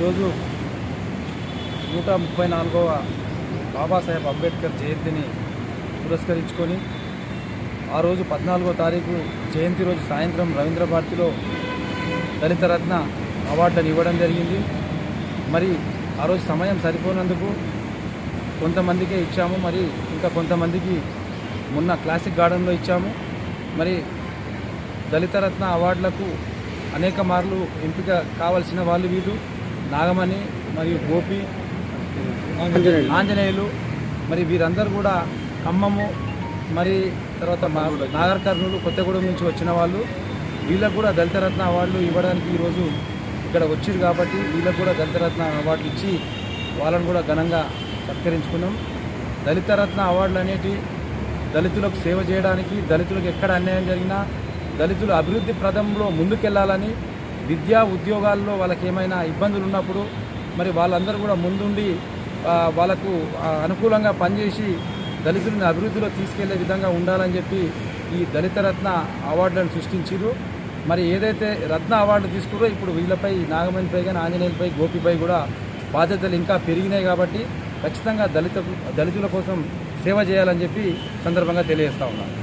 ఈరోజు నూట ముప్పై నాలుగవ బాబాసాహెబ్ అంబేద్కర్ జయంతిని పురస్కరించుకొని ఆ రోజు పద్నాలుగో తారీఖు జయంతి రోజు సాయంత్రం రవీంద్ర భారతిలో దళిత రత్న అవార్డులను ఇవ్వడం జరిగింది. మరి ఆ రోజు సమయం సరిపోనందుకు కొంతమందికే ఇచ్చాము. మరి ఇంకా కొంతమందికి మొన్న క్లాసిక్ గార్డెన్లో ఇచ్చాము. మరి దళిత రత్న అవార్డులకు అనేక మార్లు ఎంపిక కావలసిన వాళ్ళు వీళ్ళు. నాగమణి మరియు గోపి ఆంజనేయులు. మరి వీరందరూ కూడా ఖమ్మము మరి తర్వాత మా నాగర్ కర్నూలు కొత్తగూడెం నుంచి వచ్చిన వాళ్ళు. వీళ్ళకు కూడా దళిత రత్న అవార్డులు ఇవ్వడానికి ఈరోజు ఇక్కడ వచ్చారు కాబట్టి వీళ్ళకు కూడా దళిత రత్న అవార్డులు ఇచ్చి వాళ్ళని కూడా ఘనంగా సత్కరించుకున్నాం. దళిత రత్న అవార్డులు అనేటి దళితులకు సేవ చేయడానికి దళితులకు ఎక్కడ అన్యాయం జరిగినా దళితులు అభివృద్ధి ప్రదంలో ముందుకెళ్ళాలని విద్యా ఉద్యోగాల్లో వాళ్ళకి ఏమైనా ఇబ్బందులు ఉన్నప్పుడు మరి వాళ్ళందరూ కూడా ముందుండి వాళ్ళకు అనుకూలంగా పనిచేసి దళితులను అభివృద్ధిలో తీసుకెళ్ళే విధంగా ఉండాలని చెప్పి ఈ దళిత రత్న అవార్డులను సృష్టించారు మరి ఏదైతే రత్న అవార్డు తీసుకురో ఇప్పుడు వీళ్ళపై నాగమణిపై కానీ ఆంజనేయులపై గోపిపై కూడా బాధ్యతలు ఇంకా పెరిగినాయి కాబట్టి ఖచ్చితంగా దళిత దళితుల కోసం సేవ చేయాలని చెప్పి సందర్భంగా తెలియజేస్తా ఉన్నాను.